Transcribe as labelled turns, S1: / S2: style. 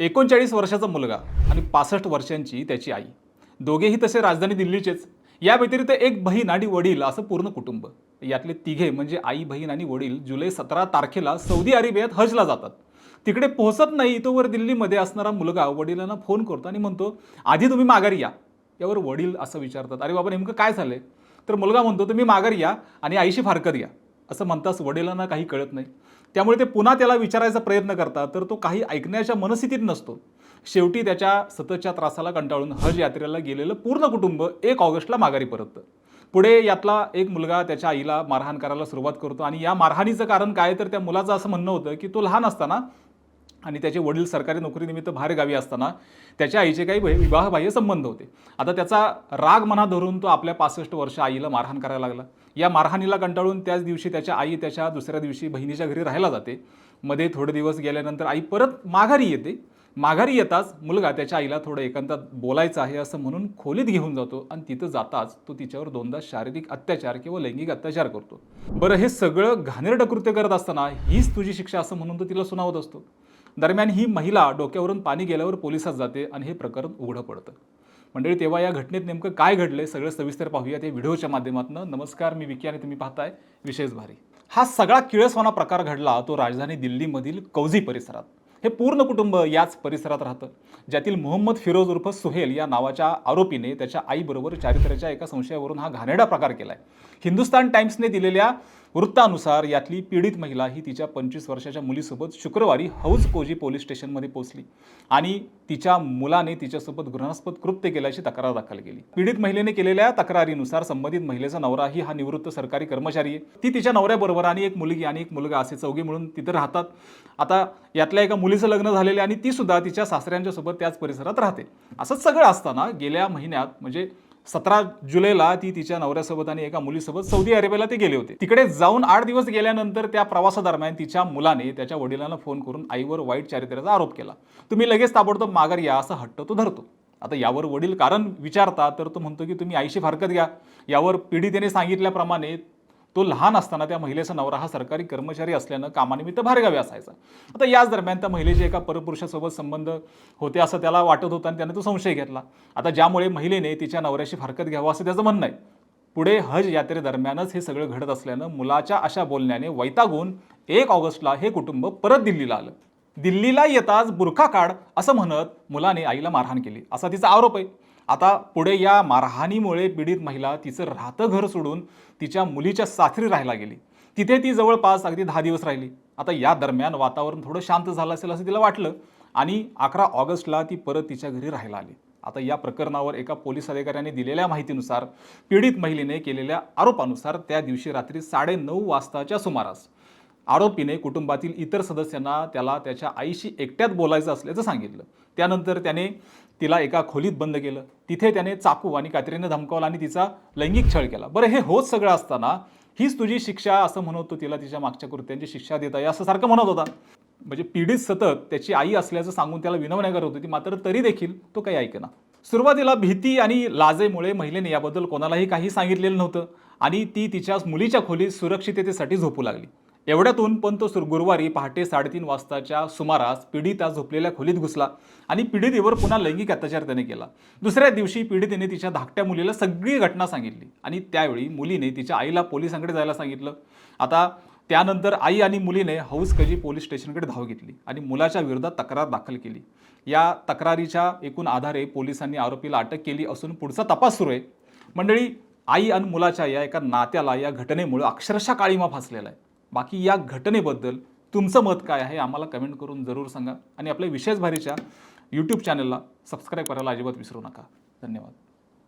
S1: एकोणचाळीस वर्षाचा मुलगा आणि पासष्ट वर्षांची त्याची आई. दोघेही तसे राजधानी दिल्लीचेच. या व्यतिरिक्त एक बहीण आणि वडील असं पूर्ण कुटुंब. यातले तिघे म्हणजे आई बहीण आणि वडील जुलै सतरा तारखेला सौदी अरेबियात हजला जातात. तिकडे पोहोचत नाही तोवर दिल्लीमध्ये असणारा मुलगा वडिलांना फोन करतो आणि म्हणतो आधी तुम्ही माघारी या. यावर वडील असं विचारतात अरे बाबा नेमकं काय झालंय? तर मुलगा म्हणतो तुम्ही माघारी या आणि आईशी फारकत या असं म्हणताच वडिलांना काही कळत नाही. त्यामुळे ते पुन्हा त्याला विचारायचा प्रयत्न करतात तर तो काही ऐकण्याच्या मनस्थितीत नसतो. शेवटी त्याच्या सततच्या त्रासाला कंटाळून हज यात्रेला गेलेलं पूर्ण कुटुंब एक ऑगस्टला माघारी परततं. पुढे यातला एक मुलगा त्याच्या आईला मारहाण करायला सुरुवात करतो आणि या मारहाणीचं कारण काय? तर त्या मुलाचं असं म्हणणं होतं की तो लहान असताना आणि त्याचे वडील सरकारी नोकरीनिमित्त बाहेरगावी असताना त्याच्या आईचे काही विवाहबाह्य संबंध होते. आता त्याचा राग मना धरून तो आपल्या पासष्ट वर्ष आईला मारहाण करायला लागला. या मारहाणीला कंटाळून त्याच दिवशी त्याच्या आई त्याच्या दुसऱ्या दिवशी बहिणीच्या घरी राहायला जाते. मध्ये थोडे दिवस गेल्यानंतर आई परत माघारी येते. माघारी येताच मुलगा त्याच्या आईला थोडं एकांतात बोलायचं आहे असं म्हणून खोलीत घेऊन जातो आणि तिथं जाताच तो तिच्यावर दोनदा शारीरिक अत्याचार किंवा लैंगिक अत्याचार करतो. बरं हे सगळं घाणेरडं कृत्य करत असताना हीच तुझी शिक्षा असं म्हणून तो तिला सुनावत असतो. दरम्यान ही महिला डोक्यावरून पाणी गेल्यावर पोलिसात जाते आणि हे प्रकरण उघडं पडतं. मंडळी तेव्हा या घटनेत नेमकं काय घडलंय सगळं सविस्तर पाहूया ते व्हिडिओच्या माध्यमातून. नमस्कार मी विकी आणि तुम्ही पाहताय विशेष भारी. हा सगळा किळसवाना प्रकार घडला तो राजधानी दिल्लीमधील कौझी परिसरात. हे पूर्ण कुटुंब याच परिसरात राहतं. ज्यातील मोहम्मद फिरोज उर्फ सुहेल या नावाच्या आरोपीने त्याच्या आईबरोबर चारित्र्याच्या एका संशयावरून हा घाणेरडा प्रकार केलाय. हिंदुस्तान टाइम्सने दिलेल्या वृत्तानुसार यातली पीडित महिला ही तिच्या पंचवीस वर्षाच्या मुलीसोबत शुक्रवारी हौज कोजी पोलीस स्टेशनमध्ये पोहोचली आणि तिच्या मुलाने तिच्यासोबत घृणास्पद कृत्य केल्याची तक्रार दाखल केली. पीडित महिलेने केलेल्या तक्रारीनुसार संबंधित महिलेचा नवराही हा निवृत्त सरकारी कर्मचारी आहे. ती तिच्या नवऱ्याबरोबर आणि एक मुलगी आणि एक मुलगा असे चौघे मिळून तिथे राहतात. आता यातल्या एका मुलीचं लग्न झालेलं आहे आणि ती सुद्धा तिच्या सासऱ्यांच्या सोबत त्याच परिसरात राहते. असंच सगळं असताना गेल्या महिन्यात म्हणजे सतरा जुलैला ती तिच्या नवऱ्यासोबत आणि एका मुलीसोबत सौदी अरेबियाला ते गेले होते. तिकडे जाऊन आठ दिवस गेल्यानंतर त्या प्रवासादरम्यान तिच्या मुलाने त्याच्या वडिलांना फोन करून आईवर वाईट चारित्र्याचा आरोप केला. तुम्ही लगेच ताबडतोब माघार या असं हट्ट तो धरतो. आता यावर वडील कारण विचारता तर तो म्हणतो की तुम्ही आईशी फारकत घ्या. यावर पीडितेने सांगितल्याप्रमाणे तो लहान असताना त्या महिलेचा नवरा हा सरकारी कर्मचारी असल्यानं कामानिमित्त बाहेरगावी असायचा. आता याच दरम्यान त्या महिलेचे एका परपुरुषासोबत संबंध होते असं त्याला वाटत होतं आणि त्याने तो संशय घेतला. आता ज्यामुळे महिलेने तिच्या नवऱ्याशी फारकत घ्यावं असं त्याचं म्हणणं आहे. पुढे हज यात्रेदरम्यानच हे सगळं घडत असल्यानं मुलाच्या अशा बोलण्याने वैतागून एक ऑगस्टला हे कुटुंब परत दिल्लीला आलं. दिल्लीला येताच बुरखा काढ असं म्हणत मुलाने आईला मारहाण केली. असा तिचा आरोप आहे. आता पुढे या मारहाणीमुळे पीडित महिला तिचं राहतं घर सोडून तिच्या मुलीच्या सासरी राहायला गेली. तिथे ती जवळपास अगदी दहा दिवस राहिली. आता या दरम्यान वातावरण थोडं शांत झालं असेल असं तिला वाटलं आणि अकरा ऑगस्टला ती परत तिच्या घरी राहायला आली. आता या प्रकरणावर एका पोलीस अधिकाऱ्याने दिलेल्या माहितीनुसार पीडित महिलेने केलेल्या आरोपानुसार त्या दिवशी रात्री साडेनऊ वाजताच्या सुमारास आरोपीने कुटुंबातील इतर सदस्यांना त्याला त्याच्या आईशी एकट्यात बोलायचं असल्याचं सांगितलं. त्यानंतर त्याने तिला एका खोलीत बंद केलं. तिथे त्याने चाकू आणि कात्रीने धमकावला आणि तिचा लैंगिक छळ केला. बरं हे होत सगळं असताना हीच तुझी शिक्षा असं म्हणत तो तिला तिच्या मागच्या कृत्यांची शिक्षा देत आहे असं सारखं म्हणत होता. म्हणजे पीडित सतत त्याची आई असल्याचं सांगून त्याला विनवण्या करत होती मात्र तरी देखील तो काही ऐकेना. सुरुवातीला भीती आणि लाजेमुळे महिलेने याबद्दल कोणालाही काही सांगितलेलं नव्हतं आणि ती तिच्या मुलीच्या खोलीत सुरक्षिततेसाठी झोपू लागली. एवढ्यातून पण तो गुरुवारी पहाटे साडेतीन वाजताच्या सुमारास पीडिता झोपलेल्या खोलीत घुसला आणि पीडितेवर पुन्हा लैंगिक अत्याचार त्याने केला. दुसऱ्या दिवशी पीडितेने तिच्या धाकट्या मुलीला सगळी घटना सांगितली आणि त्यावेळी मुलीने तिच्या आईला पोलिसांकडे जायला सांगितलं. आता त्यानंतर आई आणि मुलीने हौसकजी पोलीस स्टेशनकडे धाव घेतली आणि मुलाच्या विरोधात तक्रार दाखल केली. या तक्रारीच्या एकूण आधारे पोलिसांनी आरोपीला अटक केली असून पुढचा तपास सुरू आहे. मंडळी आई आणि मुलाच्या या एका नात्याला या घटनेमुळे अक्षरशः काळीमा फासलेला आहे. बाकी या घटनेबद्दल तुमचं मत काय आहे आम्हाला कमेंट करून जरूर सांगा. आणि आपल्या विशेष भारीच्या यूट्यूब चॅनलला सबस्क्राईब करायला अजिबात विसरू नका. धन्यवाद.